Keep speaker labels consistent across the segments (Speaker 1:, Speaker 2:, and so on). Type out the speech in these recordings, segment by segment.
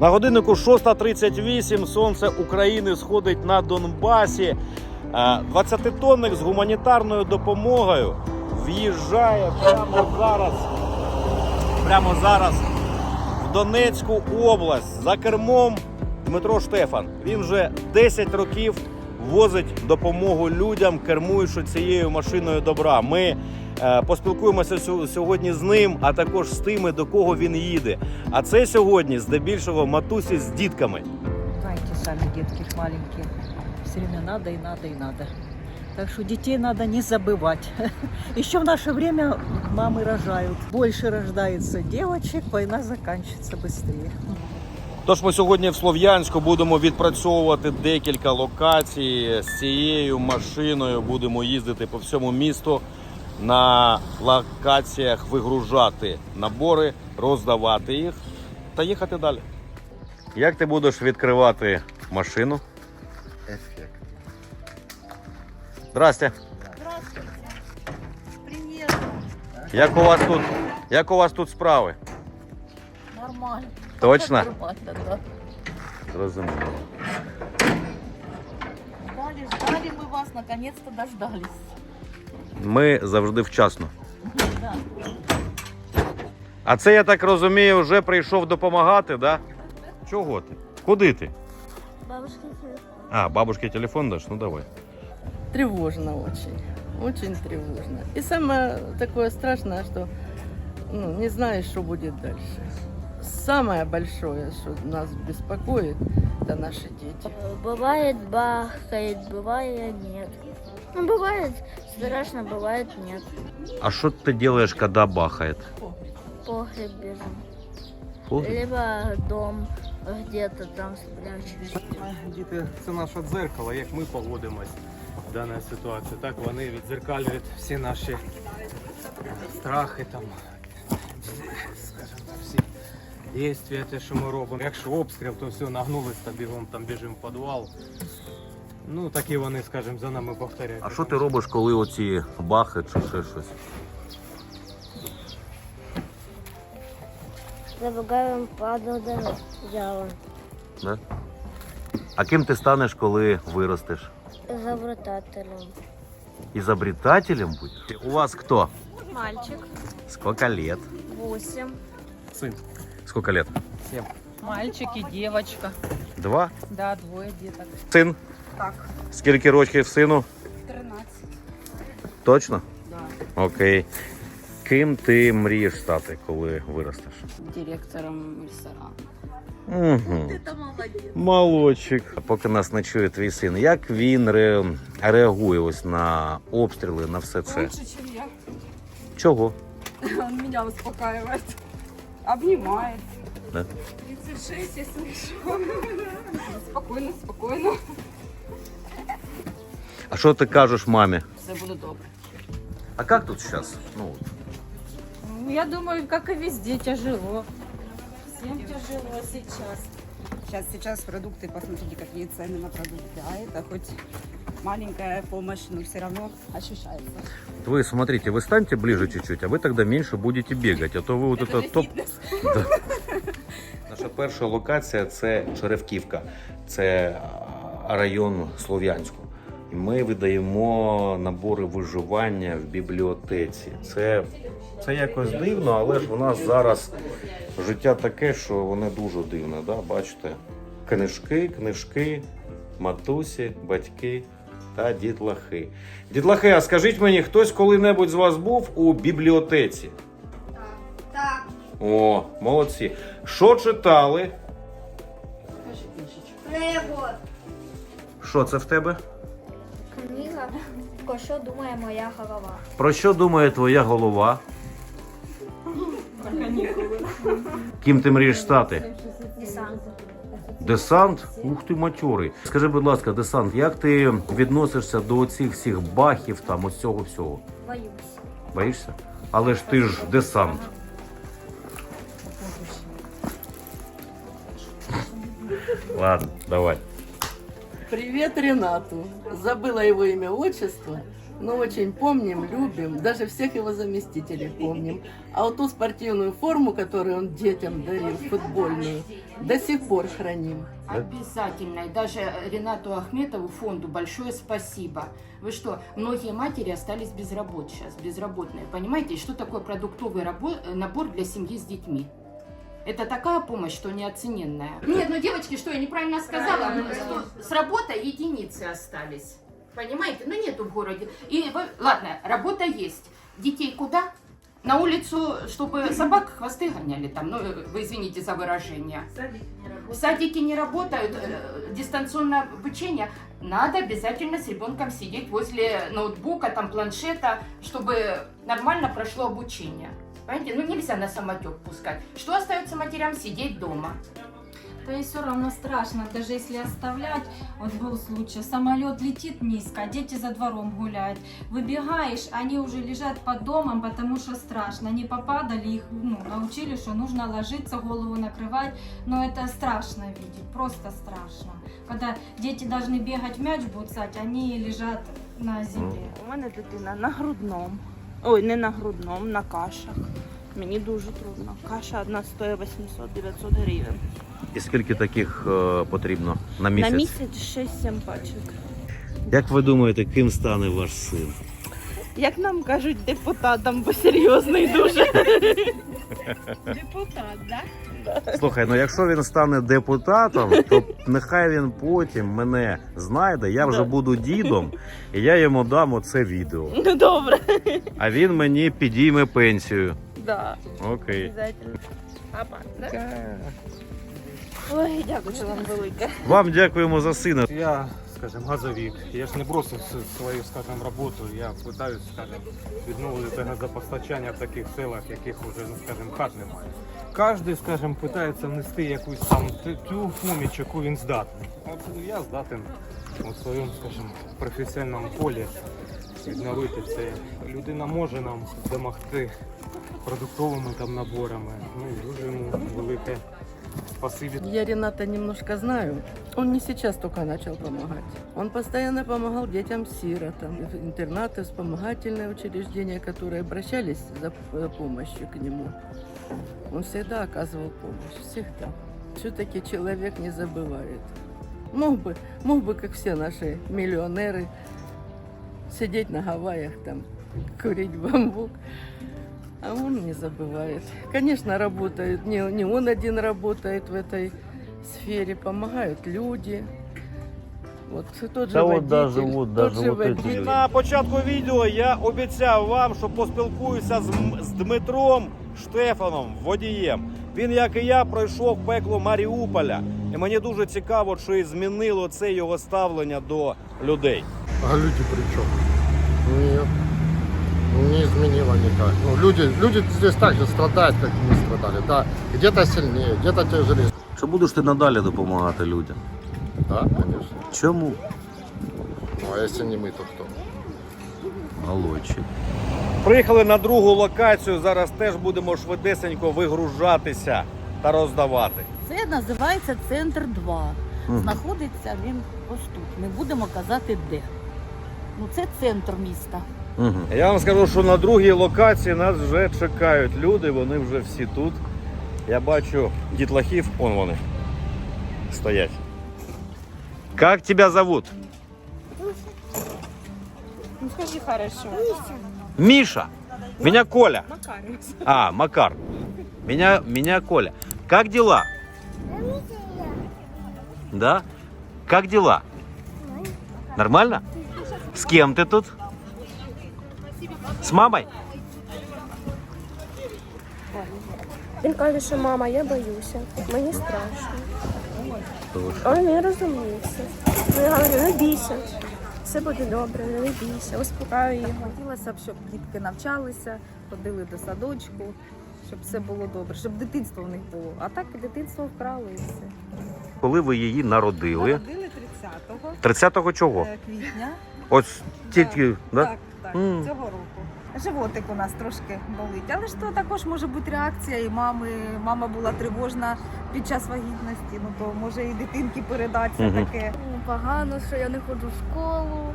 Speaker 1: На годиннику 6.38 сонце України сходить на Донбасі. Е, 20-тонник з гуманітарною допомогою в'їжджає прямо зараз. Прямо зараз в Донецьку область за кермом Дмитро Штефан. Він вже 10 років возить допомогу людям, кермуючи цією машиною добра. Ми е, поспілкуємося сьо- сьогодні з ним, а також з тими, до кого він їде. А це сьогодні здебільшого матусі з дітками.
Speaker 2: Знаете сами, детки маленькие. Все время надо и надо и надо. Так что детей надо не забывать. Еще в наше время мамы рожают. Больше рождается девочек, война заканчивается быстрее.
Speaker 1: Тож ми сьогодні в Слов'янську будемо відпрацьовувати декілька локацій з цією машиною. Будемо їздити по всьому місту на локаціях, вигружати набори, роздавати їх та їхати далі. Як ти будеш відкривати машину?
Speaker 3: Эффект.
Speaker 1: Здрасте.
Speaker 4: Здравствуйте. Привет.
Speaker 1: Як у вас тут? Як у вас тут справи?
Speaker 4: Нормально.
Speaker 1: Точно?
Speaker 4: Нормально, да.
Speaker 1: Зрозуміло.
Speaker 4: Ждали, ждали мы вас, наконец-то дождались.
Speaker 1: Ми завжди вчасно.
Speaker 4: Да.
Speaker 1: А це, я так розумію, вже прийшов допомагати, да? Чого ти? Куди ти?
Speaker 4: Бабушка,
Speaker 1: А, бабушке телефон дашь? Ну давай.
Speaker 5: Тревожно очень. Очень тревожно. И самое такое страшное, что ну, не знаешь, что будет дальше. Самое большое, что нас беспокоит, это наши дети.
Speaker 6: Бывает бахает, бывает нет. Ну, бывает страшно, бывает нет.
Speaker 1: А что ты делаешь, когда бахает?
Speaker 6: В Погреб бежим.
Speaker 1: Погреб?
Speaker 6: Либо дом где-то там спрячемся.
Speaker 3: Діти це наше дзеркало, як ми поводимось в даній ситуації. Так вони відзеркалюють всі наші страхи, там, скажімо так, всі дійства, те, що ми робимо. Якщо обстріл, то все, нагнулись та бігом там біжимо в підвал. Ну, такі вони, скажімо, за нами повторяють.
Speaker 1: А що ти робиш, коли оці бахи чи ще щось?
Speaker 6: Забегаем под одеяло.
Speaker 1: Да? А ким ти станеш, коли виростеш?
Speaker 6: Изобретателем.
Speaker 1: Изобретателем будешь? У вас кто?
Speaker 7: Мальчик,
Speaker 1: Сколько лет?
Speaker 7: 8.
Speaker 3: Син.
Speaker 1: Сколько лет?
Speaker 7: Мальчик и девочка.
Speaker 1: Два?
Speaker 7: Да, двое деток.
Speaker 1: Син?
Speaker 7: Так.
Speaker 1: Скільки років сину?
Speaker 7: 13.
Speaker 1: Точно?
Speaker 7: Да.
Speaker 1: Окей. Ким ти мрієш стати, коли виростеш?
Speaker 5: Директором ресторана.
Speaker 1: Угу. Молодчик. Поки нас не чує твій син, як він ре... реагує ось на обстріли, на все це?
Speaker 8: Лучше, чем я.
Speaker 1: Чого?
Speaker 8: Он меня успокаивает. Обнимает.
Speaker 1: Да?
Speaker 8: 36, я слышу. Спокойно, спокойно.
Speaker 1: А що ти кажеш мамі?
Speaker 5: Все буде добре.
Speaker 1: А як тут зараз? Ну,
Speaker 7: Ну, Я думаю, как и везде, тяжело. Всем тяжело сейчас.
Speaker 8: Сейчас, сейчас продукты, посмотрите, какие цены на продукты. А это хоть маленькая помощь, но все равно ощущается.
Speaker 1: вот вы смотрите, вы станьте ближе чуть-чуть, а ви тоді менше будете бігати, а то ви от
Speaker 8: Это
Speaker 1: это
Speaker 8: же
Speaker 1: топ.
Speaker 8: фитнес.
Speaker 1: Наша перша локація це Черевківка, це а, район Слов'янську. І ми видаємо набори виживання в бібліотеці. Це, це якось дивно, але ж у нас зараз життя таке, що воно дуже дивне. Да? Бачите? Книжки, книжки, матусі, батьки та дітлахи. Дітлахи, а скажіть мені, хтось коли-небудь з вас був у бібліотеці?
Speaker 4: Так.
Speaker 1: О, молодці. Що читали?
Speaker 4: Лего.
Speaker 1: Що це в тебе?
Speaker 6: Книга, про що думає моя голова.
Speaker 1: Про що думає твоя голова? Ким ти мрієш стати?
Speaker 6: Десант.
Speaker 1: Десант? Ух ти матьорий. Скажи, будь ласка, десант, як ти відносишся до цих всіх бахів, там, ось цього всього?
Speaker 6: Боюсь.
Speaker 1: Боїшся? Але ж ти ж десант. Ладно, давай.
Speaker 5: Привет Ренату. Забыла его имя, отчество. Но очень помним, любим, даже всех его заместителей помним. А вот ту спортивную форму, которую он детям дарил, футбольную, до сих пор храним.
Speaker 9: Обязательно. И даже Ренату Ахметову фонду большое спасибо. Вы что, многие матери остались без работ сейчас, безработные. Понимаете, что такое продуктовый набор для семьи с детьми? Это такая помощь, что неоцененная. Нет, ну девочки, что я неправильно сказала? Ну, что с работы единицы остались. Понимаете? Ну нету в городе. И ладно, работа есть. Детей куда? На улицу, чтобы собак хвосты гоняли там, ну, вы извините за выражение. Садики не работают, э, дистанционное обучение. Надо обязательно с ребенком сидеть возле ноутбука, там, планшета, чтобы нормально прошло обучение. Понимаете? Ну нельзя на самотек пускать. Что остается матерям? Сидеть дома.
Speaker 7: То есть все равно страшно, даже если оставлять, вот был случай, самолет летит низко, дети за двором гуляют. Выбегаешь, они уже лежат под домом, потому что страшно. Они попадали, их ну, научили, что нужно ложиться, голову накрывать. Но это страшно видеть, просто страшно. Когда дети должны бегать мяч буцать, они лежат на земле.
Speaker 10: У мене дитина на грудному. Ой, не на грудному, на кашах. Мені дуже трудно. Каша одна стоїть 800-900 гривень.
Speaker 1: І скільки таких е, потрібно на місяць?
Speaker 10: На місяць 6-7 пачок.
Speaker 1: Як ви думаєте, ким стане ваш син?
Speaker 10: Як нам кажуть, депутатом, бо серйозний дуже. Депутат, так?
Speaker 1: Слухай, ну якщо він стане депутатом, то нехай він потім мене знайде, я вже буду дідом, і я йому дам оце відео.
Speaker 10: Ну добре.
Speaker 1: А він мені підійме пенсію.
Speaker 10: Да,
Speaker 1: Окей.
Speaker 10: обов'язково. Папа, да? Ой, дякую вам велике.
Speaker 1: Вам дякуємо за сина.
Speaker 3: Я, скажем, газовик. Я ж не бросив свою, скажем, роботу. Я питаюсь, скажем, відновлювати газопостачання в таких селах, яких вже, ну, скажем, хат немає. Кожен, скажем, питається внести якусь там т- ту поміч, яку він здатний. От я здатен у своєму, скажем, професійному полі відновити це. Людина може нам допомогти продуктовими там наборами. Ну дуже йому велике спасибі.
Speaker 5: Я Рената немножко знаю. Он не сейчас только начал помогать. Он постоянно помогал детям-сиротам. Интернаты, вспомогательные учреждения, которые обращались за за помощью к нему. Он всегда оказывал помощь. Всегда. Все-таки человек не забывает. Мог бы, мог бы, как все наши миллионеры, сидеть на Гавайях там, курить бамбук. А он не забывает. Конечно, работает. Не, не он один работает в этой сфере. Помогают люди. Вот тот же
Speaker 1: Да вот
Speaker 5: водитель,
Speaker 1: даже вот,
Speaker 5: тот
Speaker 1: даже
Speaker 5: же
Speaker 1: вот эти
Speaker 5: водитель.
Speaker 1: На початку відео я обіцяв вам, що поспілкуюся з, М- з Дмитром Штефаном, водієм. Він, як і я, пройшов пекло Маріуполя. І мені дуже цікаво, чи змінило це його ставлення до людей.
Speaker 11: А люди при чем? Никак. Ну, люди, люди здесь так же страдают, как мы страдали. Да, где-то сильнее, где-то тяжелее.
Speaker 1: Чи будеш ти надалі допомагати людям?
Speaker 11: Да, конечно.
Speaker 1: Чому?
Speaker 11: Ну, а если не мы, то кто?
Speaker 1: Молодчик. Приїхали на другу локацію. Зараз теж будемо швидесенько вигружатися та роздавати.
Speaker 4: Це називається центр 2.
Speaker 1: Мгм.
Speaker 4: Знаходиться він ось тут. Не будемо казати де. Ну це центр міста.
Speaker 1: Я вам скажу, що на другій локації нас вже чекають люди, вони вже всі тут. Я бачу дітлахів, он вони стоять. Как тебя зовут?
Speaker 10: Ну скажи хорошо.
Speaker 1: Миша. Меня Коля.
Speaker 10: Макар.
Speaker 1: А, Макар. Меня, меня Коля. Как дела? Да? Как дела? Нормально? С кем ты тут? С мамой?
Speaker 6: Він каже, що мама, я боюся, мені страшно. Він не розуміється. Я говорю, не бійся, все буде добре, не бійся, успокаю його.
Speaker 8: Хотілося б, щоб дітки навчалися, ходили до садочку, щоб все було добре, щоб дитинство в них було. А так і дитинство вкрали і все.
Speaker 1: Коли ви її народили?
Speaker 8: Народили 30-го
Speaker 1: 30-го чого?
Speaker 8: е, квітня.
Speaker 1: Ось тільки, да?
Speaker 8: Так, так,
Speaker 1: Мгм.
Speaker 8: цього року. Животик у нас трошки болить. Але ж то також може бути реакція і мами. Мама була тривожна під час вагітності, ну то може і дитинки передатися
Speaker 1: Мгм.
Speaker 8: таке.
Speaker 6: Погано, що я не ходжу в школу,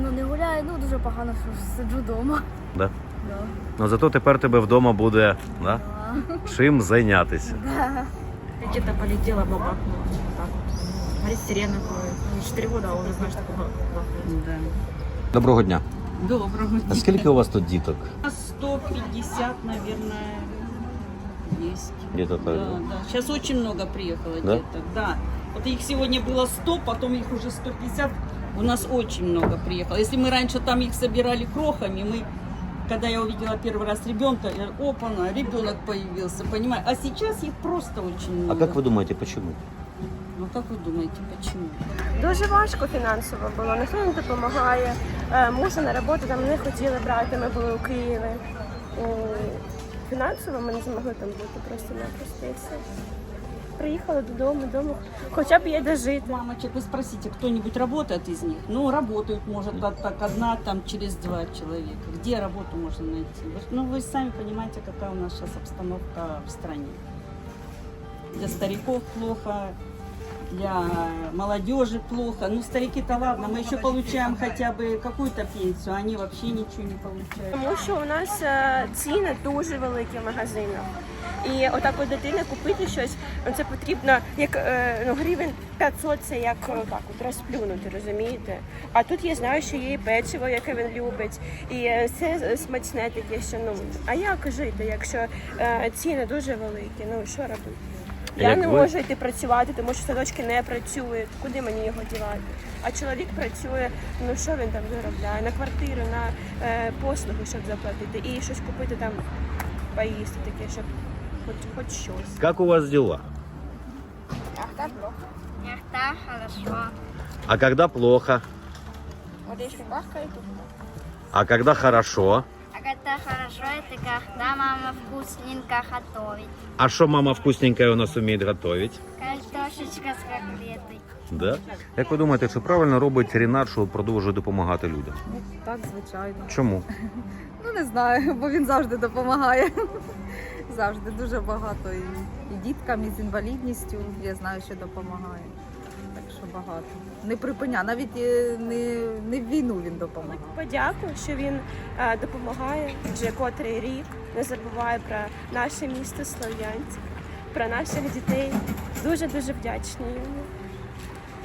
Speaker 6: Ну не гуляю, ну дуже погано, що сиджу вдома.
Speaker 1: Да? Ну зато тепер тебе вдома буде да? чим зайнятися.
Speaker 10: Где-то полетела, бабахнула. Так вот. Горит сирена кроет. Ну, 4 года, а уже знаешь, такое бабахнуло.
Speaker 1: Доброго дня.
Speaker 10: Доброго
Speaker 1: А скільки у вас тут діток?
Speaker 10: 150, наверное, есть.
Speaker 1: Где-то так.
Speaker 10: Да,
Speaker 1: да?
Speaker 10: да. Сейчас очень много приехало
Speaker 1: Да?
Speaker 10: деток, да. Вот их сегодня было 100, потом их уже 150. У нас очень много приехало. Если мы раньше там их собирали крохами, мы, когда я увидела первый раз ребенка, я, опа, ребенок появился, понимаешь? А сейчас их просто очень
Speaker 1: А
Speaker 10: много.
Speaker 1: як ви думаєте, чому?
Speaker 10: Ну как вы думаете, почему?
Speaker 6: Дуже важко фінансово було, ніхто не допомагає. Е, Мужа на роботу там не хотіли брати, ми були у Києві. Е, Фінансово ми не змогли там бути просто напросто і все. Приїхали додому, додому, хоча б є де жити.
Speaker 10: Мамочек, вы спросите, кто-нибудь работает из них? Ну, работают, может, так, так одна, там, через два человека. Где работу можно найти? Вы- Ну, вы сами понимаете, какая у нас сейчас обстановка в стране. Для стариков плохо, для молодежи плохо. Ну, старики-то ладно, мы еще получаем хотя бы какую-то пенсию, а они вообще ничего не получают.
Speaker 6: Тому що у нас е, ціни дуже великі в магазинах. І отак от дитини купити щось, ну, це потрібно як е, ну, гривень 500, це як е, так от розплюнути, розумієте? А тут я знаю, що є і печиво, яке він любить, і е, це смачне таке, що ну а як жити, якщо е, ціни дуже великі? Ну що робити? Я
Speaker 1: Як
Speaker 6: не
Speaker 1: ви-
Speaker 6: можу йти працювати, тому що садочки не працюють. Куди мені його дівати? А чоловік працює, ну що він там заробляє? На квартиру, на е, послуги, щоб заплатити, і щось купити там, поїсти таке, щоб хоч, хоч щось.
Speaker 1: Як у вас дела?
Speaker 6: Так, хорошо.
Speaker 1: А когда плохо?
Speaker 6: Водички бахкають.
Speaker 1: А когда хорошо?
Speaker 6: А когда хорошо, это когда мама вкусненько готовит.
Speaker 1: А что мама вкусненькое у нас умеет готовить?
Speaker 6: Картошечка с котлетой.
Speaker 1: Да? Як ви думаєте, чи правильно робить Рінат, що продовжує допомагати людям?
Speaker 8: Так, звичайно.
Speaker 1: Чому?
Speaker 8: Ну не знаю, бо він завжди допомагає. Завжди дуже багато. І, і діткам, і з інвалідністю. Я знаю, що допомагає. Так що багато. Не припиня, навіть е, не, не в війну він допомагає.
Speaker 6: Подяку, що він е, допомагає вже котрий рік. Не забуває про наше місто Слов'янськ, про наших дітей. Дуже дуже вдячні йому.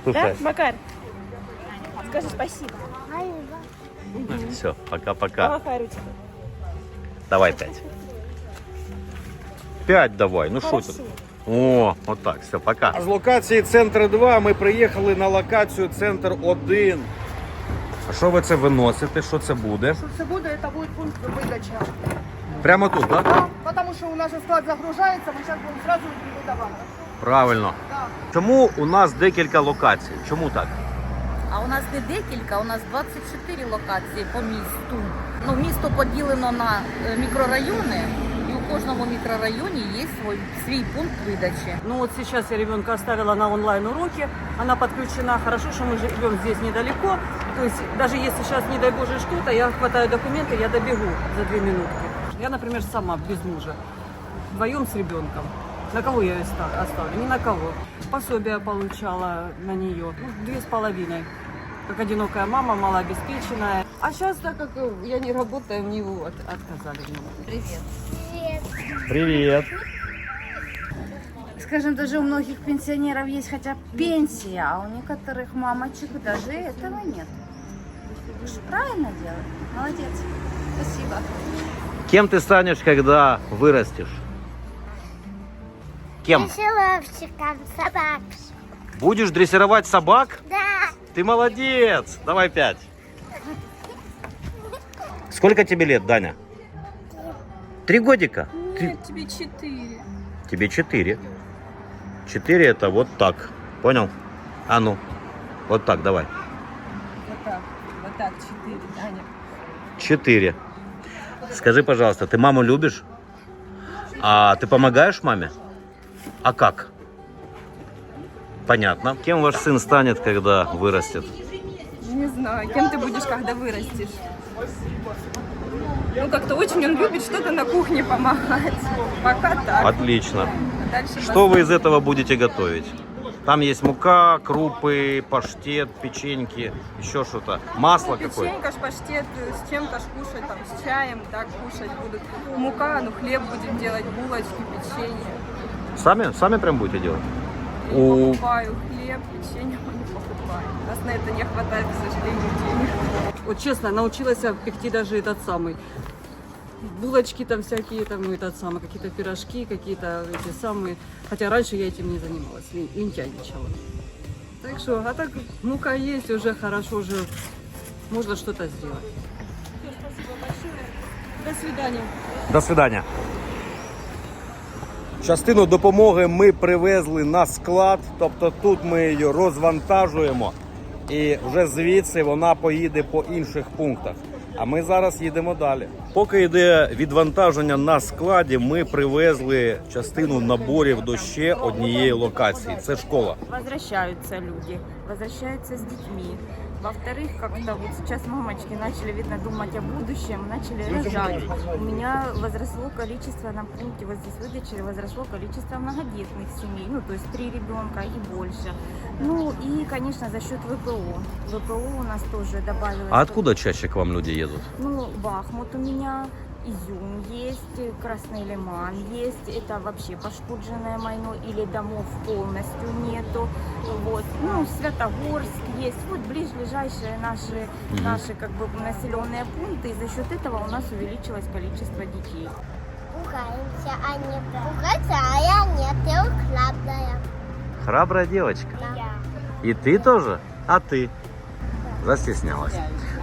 Speaker 6: Да, Макар? Скажи спасибо.
Speaker 1: Все, пока-пока.
Speaker 6: Помахай ручкой.
Speaker 1: Давай пять. Пять давай, ну що
Speaker 6: Хорошо.
Speaker 1: О, отак, все, пока. З локації центр 2 ми приїхали на локацію центр 1. А що ви це виносите? Що це буде?
Speaker 8: Що це буде, це буде пункт видачі.
Speaker 1: Прямо тут, так? Да?
Speaker 8: Тому що у нас склад загружається, ми зараз будемо одразу видавати.
Speaker 1: Правильно. Чому у нас декілька локацій? Чому так?
Speaker 4: А у нас не декілька, у нас 24 локації по місту. Ну, місто поділено на е, мікрорайони, і у кожному мікрорайоні є свій, свій пункт видачі.
Speaker 2: Ну вот сейчас я ребенка оставила на онлайн-уроке, она подключена, хорошо, что мы живем здесь недалеко, то есть даже если сейчас, не дай боже, что-то, я хватаю документы, я добегу за две минутки. Я, например, сама без мужа, вдвоем с ребенком. На кого я ее ста- оставлю? Ни на кого. Пособие получала на нее, ну, две с половиной. Как одинокая мама, малообеспеченная. А сейчас, так как э, я не работаю, мне его от- отказали. мне.
Speaker 1: Привіт.
Speaker 8: Скажем, даже у многих пенсионеров есть хотя бы пенсия, а у некоторых мамочек даже этого нет. Вы же правильно делаете. Молодец. Спасибо.
Speaker 1: Кем ты станешь, когда вырастешь? Кем?
Speaker 6: Дрессировщиком собак.
Speaker 1: Будешь дрессировать собак?
Speaker 6: Да.
Speaker 1: Ты молодец! Давай пять. Сколько тебе лет, Даня? Три годика? Ты-
Speaker 10: тебе четыре.
Speaker 1: Тебе четыре. Четыре это вот так. Понял? А ну. Вот так, давай.
Speaker 10: Вот так, вот так, четыре, Аня.
Speaker 1: Четыре. Скажи, пожалуйста, ты маму любишь? А ты помогаешь маме? А как? Понятно. Кем ваш сын станет, когда вырастет?
Speaker 8: Не знаю, кем ты будешь, когда вырастешь. Ну, как-то очень он любит что-то на кухне помогать. Пока так.
Speaker 1: Отлично.
Speaker 8: Дальше
Speaker 1: Что вы из этого будете готовить? Там есть мука, крупы, паштет, печеньки, еще что-то. Масло какое?
Speaker 8: Печенька, паштет, с чем-то ж кушать, там, с чаем, так кушать будут. Мука, ну хлеб будем делать, булочки, печенье.
Speaker 1: Сами, сами прям будете делать?
Speaker 8: И
Speaker 1: У-
Speaker 8: покупаю хлеб, печенье покупаю. У нас на это не хватает, к сожалению, денег.
Speaker 12: Вот честно, научилась пекти даже этот самый булочки там всякие, там этот самый, какие-то пирожки, какие-то эти самые. Хотя раньше я этим не занималась, лен- лентяйничала. Так что, а так мука есть, уже хорошо, уже можно что-то сделать. До свидания.
Speaker 1: До свидання. Частину допомоги ми привезли на склад, тобто тут ми її розвантажуємо, і вже звідси вона поїде по інших пунктах. А ми зараз їдемо далі. Поки йде відвантаження на складі, ми привезли частину наборів до ще однієї локації. Це школа.
Speaker 13: возвращаются люди, возвращаются с детьми. Во-вторых, как-то вот сейчас мамочки начали, видно, думать о будущем, начали рожать. У меня возросло количество на пункте, вот здесь выдачи, возросло количество многодетных семей, ну, то есть три ребенка и больше. Ну, и, конечно, за счет ВПО. ВПО у нас тоже добавилось.
Speaker 1: А откуда чаще к вам люди їдуть?
Speaker 13: Ну, Бахмут у меня, Изюм есть, Красный Лиман есть. Это вообще пошкодженное майно или домов полностью нету. Вот. Ну, Святогорск есть. Вот ближайшие наши, наши как бы населенные пункты. И за счет этого у нас увеличилось количество детей.
Speaker 6: Пугаемся, а не пугаться, а я нет, я храбрая.
Speaker 1: Храбрая девочка.
Speaker 6: Да.
Speaker 1: И ты тоже? А ты? Застеснялась.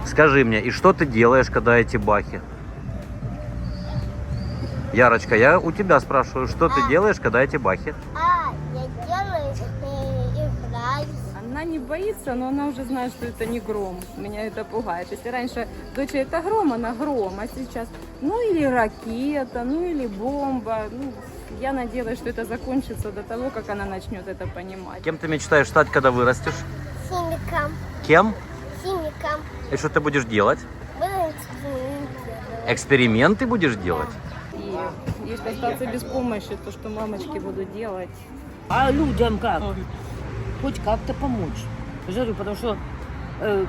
Speaker 1: Скажи мне, и что ты делаешь, когда эти бахи? Ярочка, я у тебя спрашиваю, что ты делаешь, когда эти бахи?
Speaker 6: А, я делаю э, играюсь.
Speaker 8: Она не боится, но она уже знает, что это не гром. Меня это пугает. Если раньше дочь это гром, она гром, а сейчас ну или ракета, ну или бомба. Ну, я надеюсь, что это закончится до того, как она начнет это понимать.
Speaker 1: Кем ты мечтаешь стать, когда вырастешь?
Speaker 6: Химиком,
Speaker 1: Кем?
Speaker 6: химиком.
Speaker 1: И что ты будешь делать?
Speaker 6: Буду экспериментировать.
Speaker 1: Эксперименты будешь делать?
Speaker 8: И если остаться без помощи, то что мамочки будут делать?
Speaker 2: А людям как? Хоть как-то помочь. Я же говорю, потому что э,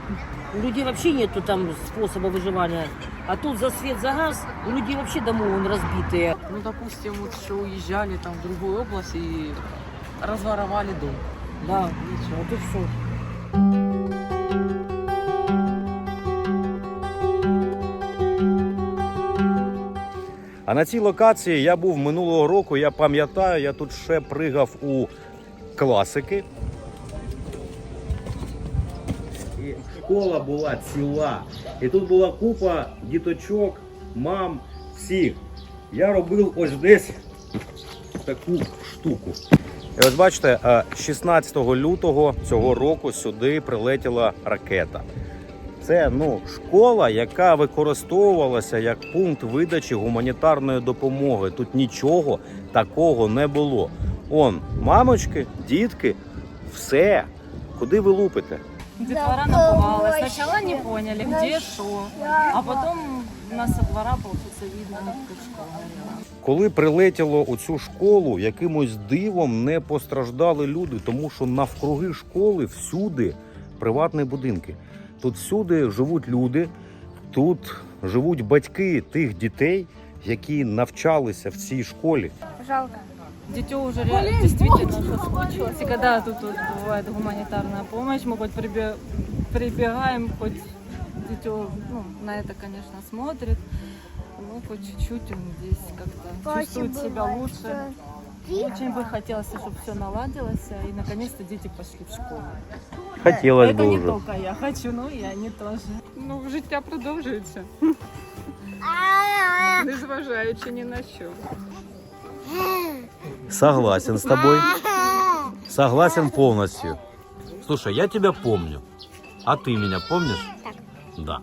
Speaker 2: у людей вообще нету там способа выживания. А тут за свет, за газ, у людей вообще домой вон разбитые.
Speaker 12: Ну, допустим, вот что уезжали там в другую область и разворовали дом.
Speaker 2: Да, вот и все.
Speaker 1: А на цій локації я був минулого року, я пам'ятаю, я тут ще пригав у класики. І школа була ціла. І тут була купа діточок, мам, всіх. Я робив ось десь таку штуку. І ось бачите, е, 16 лютого цього року сюди прилетіла ракета. Це ну школа, яка використовувалася як пункт видачі гуманітарної допомоги. Тут нічого такого не було. Он, мамочки, дітки, все. Куди ви лупите?
Speaker 6: Детвора напугалась.
Speaker 8: Сначала не поняли, где что. А потом у нас со двора, получится, видно, как школа.
Speaker 1: Коли прилетіло у цю школу, якимось дивом не постраждали люди, тому що навкруги школи всюди приватні будинки. Тут всюди живуть люди, тут живуть батьки тих дітей, які навчалися в цій школі.
Speaker 13: Жалко.
Speaker 8: Дитё уже реально действительно соскучилось. И когда тут вот бывает гуманитарная помощь, мы хоть приби- прибегаем, хоть дитё ну, на это, конечно, смотрит. Ну, хоть чуть-чуть он здесь как-то чувствует себя лучше. Очень бы хотелось, чтобы все наладилось, и наконец-то дети пошли в школу.
Speaker 1: Хотілося
Speaker 8: это
Speaker 1: б
Speaker 8: не
Speaker 1: вже.
Speaker 8: только я хочу, но и они тоже. Ну, життя продовжується, незважаючи ні на що.
Speaker 1: Согласен с тобой. Согласен полностью. Слушай, я тебя помню. А ты меня помнишь?
Speaker 6: Так.
Speaker 1: Да.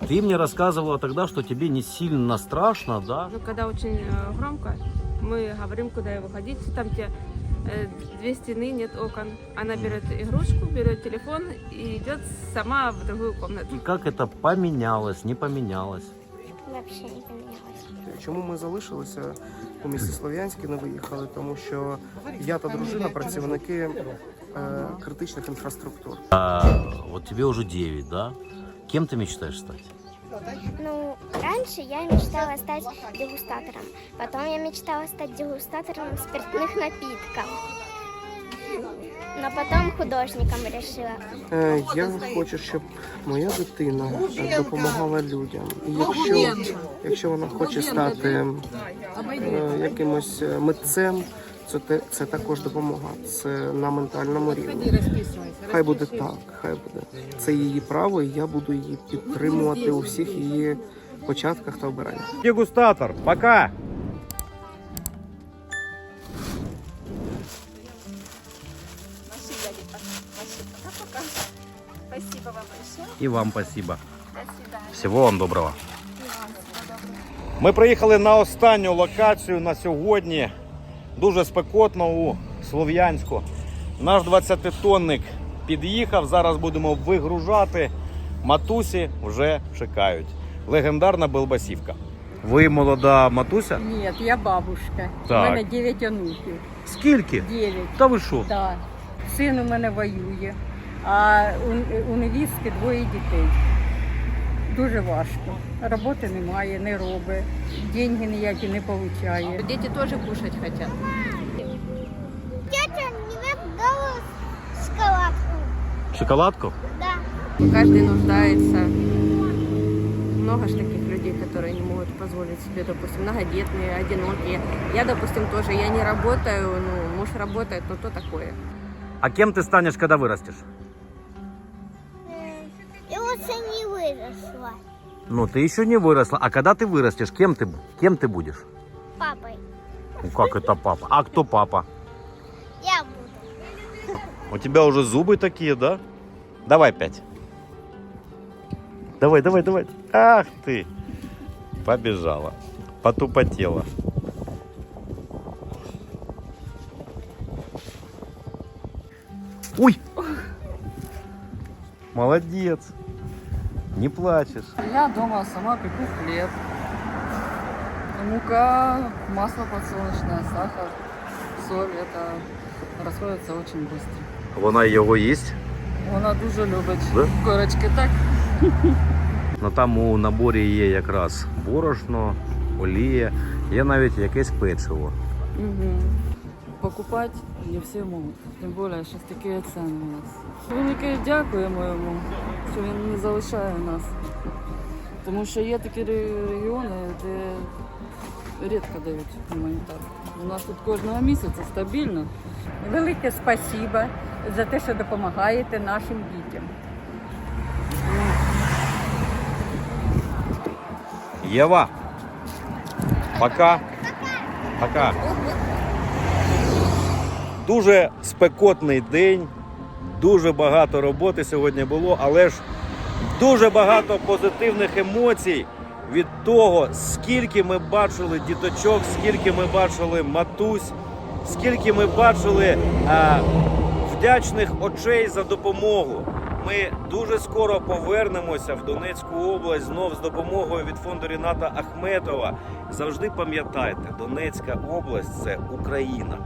Speaker 1: Ты мне рассказывала тогда, что тебе не сильно страшно, да?
Speaker 8: Ну, когда очень э, громко, мы говорим, куда ей выходить. Там, где э, две стены, нет окон. Она берет игрушку, берет телефон и идет сама в другую комнату.
Speaker 1: И как это поменялось, не поменялось?
Speaker 14: Вообще не поменялось.
Speaker 15: Чому ми залишилися у місті Слов'янське, не виїхали? Тому що я та дружина працівники е, критичних інфраструктур.
Speaker 1: А, вот тебе уже 9, да? Кем ты мечтаешь стать?
Speaker 14: Ну, раньше я мечтала стать дегустатором. Потом я мечтала стать дегустатором спиртных напитков. Но потом художником решила.
Speaker 15: Е, Я хочу, щоб моя дитина допомагала людям. І якщо, якщо вона хоче стати е, якимось е, митцем, це, те- це також допомога. Це на ментальному рівні. Хай буде так, хай буде. Це її право, і я буду її підтримувати у всіх її початках та обираннях.
Speaker 1: Дегустатор, пока!
Speaker 14: Спасибо вам большое.
Speaker 1: І вам спасибо. Всього вам доброго. Ми приїхали на останню локацію на сьогодні. Дуже спекотно у Слов'янську. Наш 20-тонник під'їхав. Зараз будемо вигружати. Матусі вже чекають. Легендарна Белбасівка. Ви молода матуся?
Speaker 16: Нет, я бабушка.
Speaker 1: Так.
Speaker 16: У мене 9 онуків.
Speaker 1: Скільки?
Speaker 16: 9.
Speaker 1: Та ви що?
Speaker 16: Так. Син у мене воює, а у, у невістки двоє дітей. Дуже важко. Роботи немає, не робить, деньги ніякі не отримує.
Speaker 17: Діти теж кушать хочуть.
Speaker 14: Тетя мне дала шоколадку.
Speaker 1: Шоколадку?
Speaker 14: Да.
Speaker 17: Каждый нуждается. Много ж таких людей, которые не могут позволить себе, допустим, многодетные, одинокие. Я, допустим, тоже, я не работаю, ну, муж работает, но то такое.
Speaker 1: А кем ти станеш, коли виростеш? Ну, ты еще не выросла. А когда ты вырастешь, кем ты, кем ты будешь?
Speaker 14: Папой.
Speaker 1: Ну, как это папа? А кто папа?
Speaker 14: Я буду.
Speaker 1: У тебя уже зубы такие, да? Давай пять. Давай, давай, давай. Ах ты. Побежала. Потупотела. Ой! Молодец. Не плачешь.
Speaker 12: Я дома сама пеку хлеб. Мука, масло подсолнечное, сахар, соль. Это расходится очень быстро.
Speaker 1: Вона його їсть.
Speaker 12: Вона дуже любить
Speaker 1: Да?
Speaker 12: корочки, так?
Speaker 1: Ну там у наборі є якраз борошно, олія, є навіть якесь печиво.
Speaker 12: Угу. Покупати не всі можуть. Тим більше, що такі ціни у нас. Велике дякуємо йому, що він не залишає нас. Тому що є такі регіони, де рідко дають гуманітарку. У нас тут кожного місяця стабільно.
Speaker 16: Велике спасіба за те, що допомагаєте нашим дітям.
Speaker 1: Єва. Пока. Пока. Дуже спекотний день, дуже багато роботи сьогодні було, але ж дуже багато позитивних емоцій від того, скільки ми бачили діточок, скільки ми бачили матусь, скільки ми бачили а, вдячних очей за допомогу. Ми дуже скоро повернемося в Донецьку область знов з допомогою від фонду Ріната Ахметова. Завжди пам'ятайте, Донецька область це Україна.